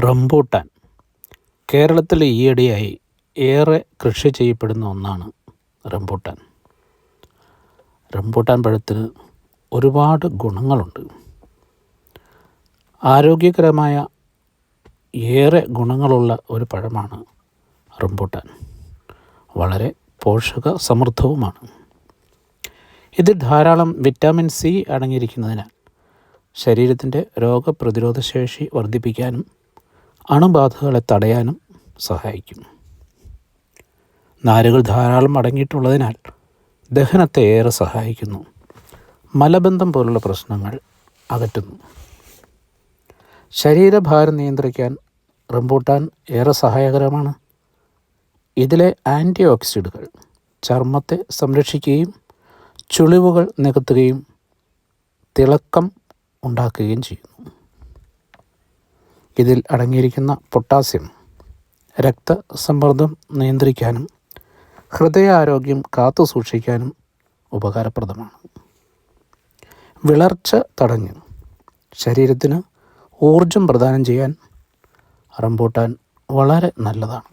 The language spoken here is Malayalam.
റംബൂട്ടാൻ കേരളത്തിൽ ഈയിടെയായി ഏറെ കൃഷി ചെയ്യപ്പെടുന്ന ഒന്നാണ് റംബൂട്ടാൻ. റംബൂട്ടാൻ പഴത്തിന് ഒരുപാട് ഗുണങ്ങളുണ്ട്. ആരോഗ്യകരമായ ഏറെ ഗുണങ്ങളുള്ള ഒരു പഴമാണ് റംബൂട്ടാൻ. വളരെ പോഷക സമൃദ്ധവുമാണ് ഇതിൽ ധാരാളം വിറ്റാമിൻ സി അടങ്ങിയിരിക്കുന്നതിനാൽ ശരീരത്തിന്റെ രോഗപ്രതിരോധ ശേഷി വർദ്ധിപ്പിക്കാനും അണുബാധകളെ തടയാനും സഹായിക്കും. നാരുകൾ ധാരാളം അടങ്ങിയിട്ടുള്ളതിനാൽ ദഹനത്തെ ഏറെ സഹായിക്കുന്നു. മലബന്ധം പോലുള്ള പ്രശ്നങ്ങൾ അകറ്റുന്നു. ശരീരഭാരം നിയന്ത്രിക്കാൻ റംബൂട്ടാൻ ഏറെ സഹായകരമാണ്. ഇതിലെ ആന്റി ഓക്സിഡുകൾ ചർമ്മത്തെ സംരക്ഷിക്കുകയും ചുളിവുകൾ നികത്തുകയും തിളക്കം ഉണ്ടാക്കുകയും ചെയ്യുന്നു. ഇതിൽ അടങ്ങിയിരിക്കുന്ന പൊട്ടാസ്യം രക്തസമ്മർദ്ദം നിയന്ത്രിക്കാനും ഹൃദയാരോഗ്യം കാത്തു സൂക്ഷിക്കാനും ഉപകാരപ്രദമാണ്. വിളർച്ച തടഞ്ഞ് ശരീരത്തിന് ഊർജം പ്രദാനം ചെയ്യാൻ റംബൂട്ടാൻ വളരെ നല്ലതാണ്.